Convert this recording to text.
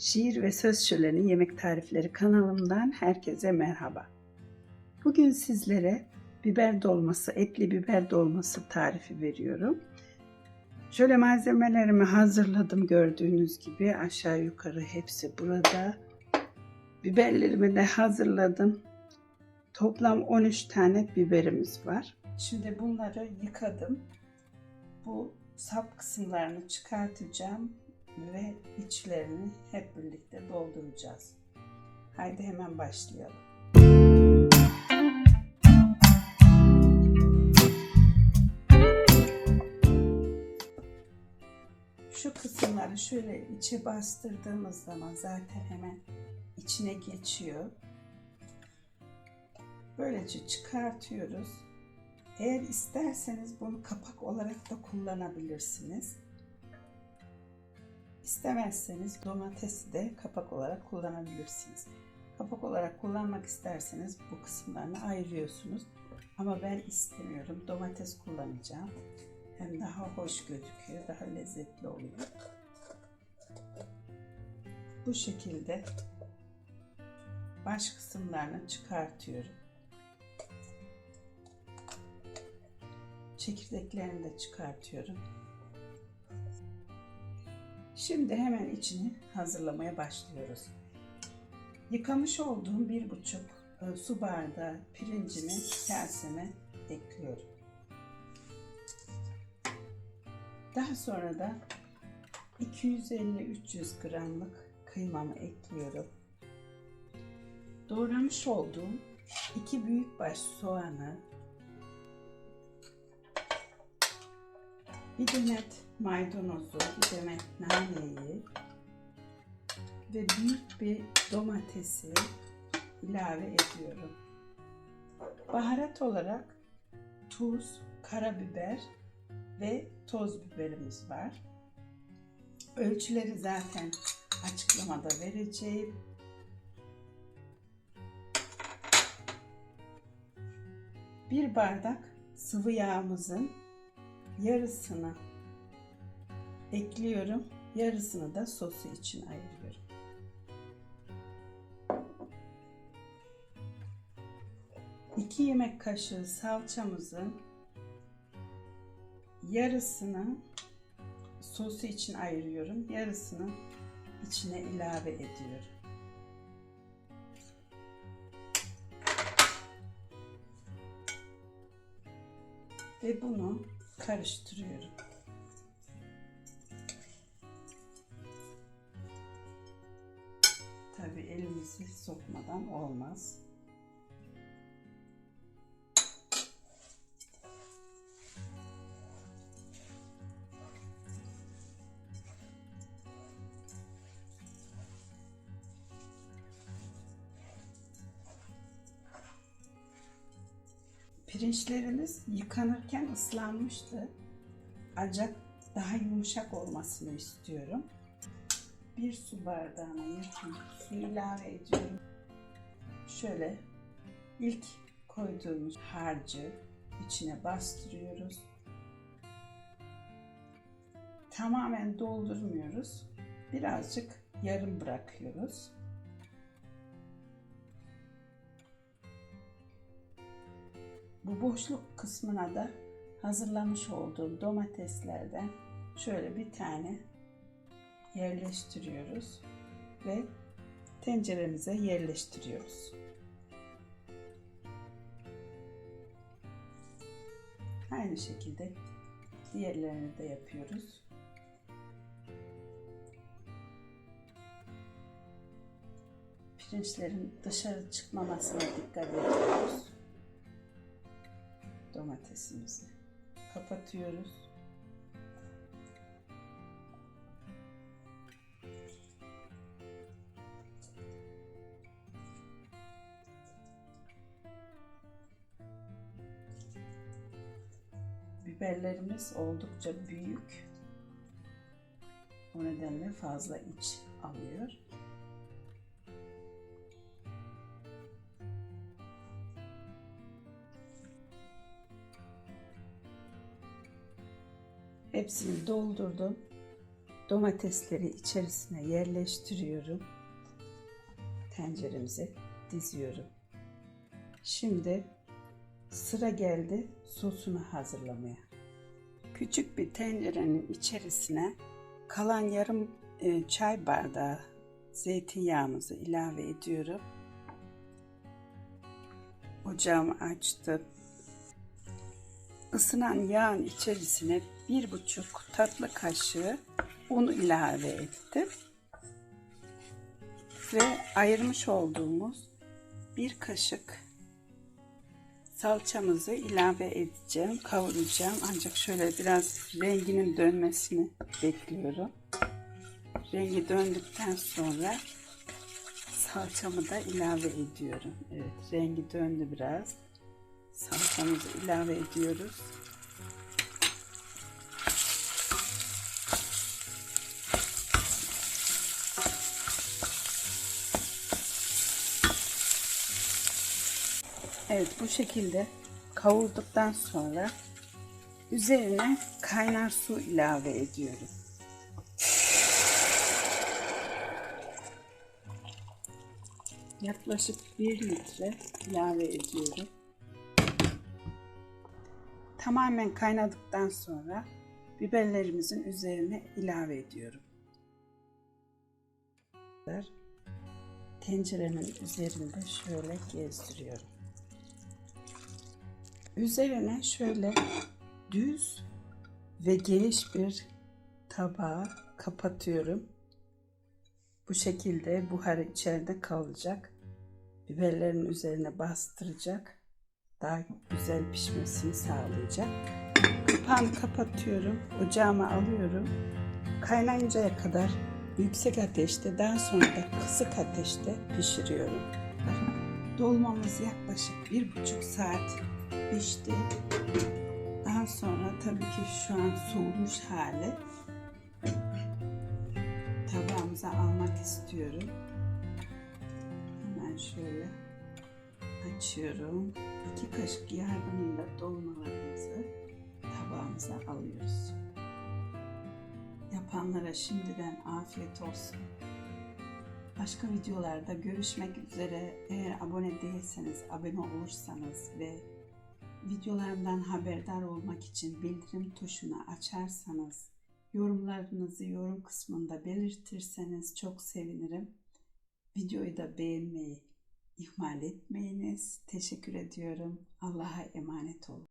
Şiir ve Söz Şöleni Yemek Tarifleri kanalımdan herkese merhaba. Bugün sizlere biber dolması, etli biber dolması tarifi veriyorum. Şöyle malzemelerimi hazırladım gördüğünüz gibi aşağı yukarı hepsi burada. Biberlerimi de hazırladım. Toplam 13 tane biberimiz var. Şimdi bunları yıkadım. Bu sap kısımlarını çıkartacağım ve içlerini hep birlikte dolduracağız. Haydi hemen başlayalım. Şu kısımları şöyle içe bastırdığımız zaman zaten hemen içine geçiyor. Böylece çıkartıyoruz. Eğer isterseniz bunu kapak olarak da kullanabilirsiniz. İstemezseniz domatesi de kapak olarak kullanabilirsiniz. Kapak olarak kullanmak isterseniz bu kısımlarını ayırıyorsunuz. Ama ben istemiyorum. Domates kullanacağım. Hem daha hoş gözüküyor, daha lezzetli oluyor. Bu şekilde baş kısımlarını çıkartıyorum. Çekirdeklerini de çıkartıyorum. Şimdi hemen içini hazırlamaya başlıyoruz. Yıkamış olduğum bir buçuk e, su bardağı pirincimi kaseme ekliyorum. Daha sonra da 250-300 gramlık kıymamı ekliyorum. Doğramış olduğum iki büyükbaş soğanı, bir demet maydanozu, bir demet naneyi ve büyük bir domatesi ilave ediyorum. Baharat olarak tuz, karabiber ve toz biberimiz var. Ölçüleri zaten açıklamada vereceğim. Bir bardak sıvı yağımızın yarısını ekliyorum. Yarısını da sosu için ayırıyorum. İki yemek kaşığı salçamızın yarısını sosu için ayırıyorum. Yarısını içine ilave ediyorum. Ve bunu karıştırıyorum. Tabii elimizi sokmadan olmaz. Pirinçlerimiz yıkanırken ıslanmıştı. Ancak daha yumuşak olmasını istiyorum. Bir su bardağına yakın su ilave ediyorum. Şöyle ilk koyduğumuz harcı içine bastırıyoruz. Tamamen doldurmuyoruz. Birazcık yarım bırakıyoruz. Bu boşluk kısmına da hazırlamış olduğum domateslerden şöyle bir tane yerleştiriyoruz ve tenceremize yerleştiriyoruz. Aynı şekilde diğerlerini de yapıyoruz. Pirinçlerin dışarı çıkmamasına dikkat ediyoruz domatesimizi kapatıyoruz. Biberlerimiz oldukça büyük. O nedenle fazla iç alıyor. Hepsini doldurdum. Domatesleri içerisine yerleştiriyorum. Tenceremize diziyorum. Şimdi sıra geldi sosunu hazırlamaya. Küçük bir tencerenin içerisine kalan yarım e, çay bardağı zeytinyağımızı ilave ediyorum. Ocağımı açtım. Isınan yağın içerisine bir buçuk tatlı kaşığı un ilave ettim. Ve ayırmış olduğumuz bir kaşık salçamızı ilave edeceğim, kavuracağım. Ancak şöyle biraz renginin dönmesini bekliyorum. Rengi döndükten sonra salçamı da ilave ediyorum. Evet, rengi döndü biraz. Salçamızı ilave ediyoruz. Evet bu şekilde kavurduktan sonra üzerine kaynar su ilave ediyorum. Yaklaşık 1 litre ilave ediyorum. Tamamen kaynadıktan sonra biberlerimizin üzerine ilave ediyorum. Tencerenin üzerinde şöyle gezdiriyorum. Üzerine şöyle düz ve geniş bir tabağı kapatıyorum. Bu şekilde buharı içeride kalacak. Biberlerin üzerine bastıracak. Daha güzel pişmesini sağlayacak. Kapağını kapatıyorum. Ocağıma alıyorum. Kaynayıncaya kadar yüksek ateşte daha sonra da kısık ateşte pişiriyorum. Dolmamız yaklaşık bir buçuk saat pişti. Daha sonra tabii ki şu an soğumuş hali tabağımıza almak istiyorum. Hemen şöyle açıyorum. İki kaşık yardımıyla dolmalarımızı tabağımıza alıyoruz. Yapanlara şimdiden afiyet olsun. Başka videolarda görüşmek üzere. Eğer abone değilseniz, abone olursanız ve videolarımdan haberdar olmak için bildirim tuşunu açarsanız, yorumlarınızı yorum kısmında belirtirseniz çok sevinirim. Videoyu da beğenmeyi ihmal etmeyiniz. Teşekkür ediyorum. Allah'a emanet olun.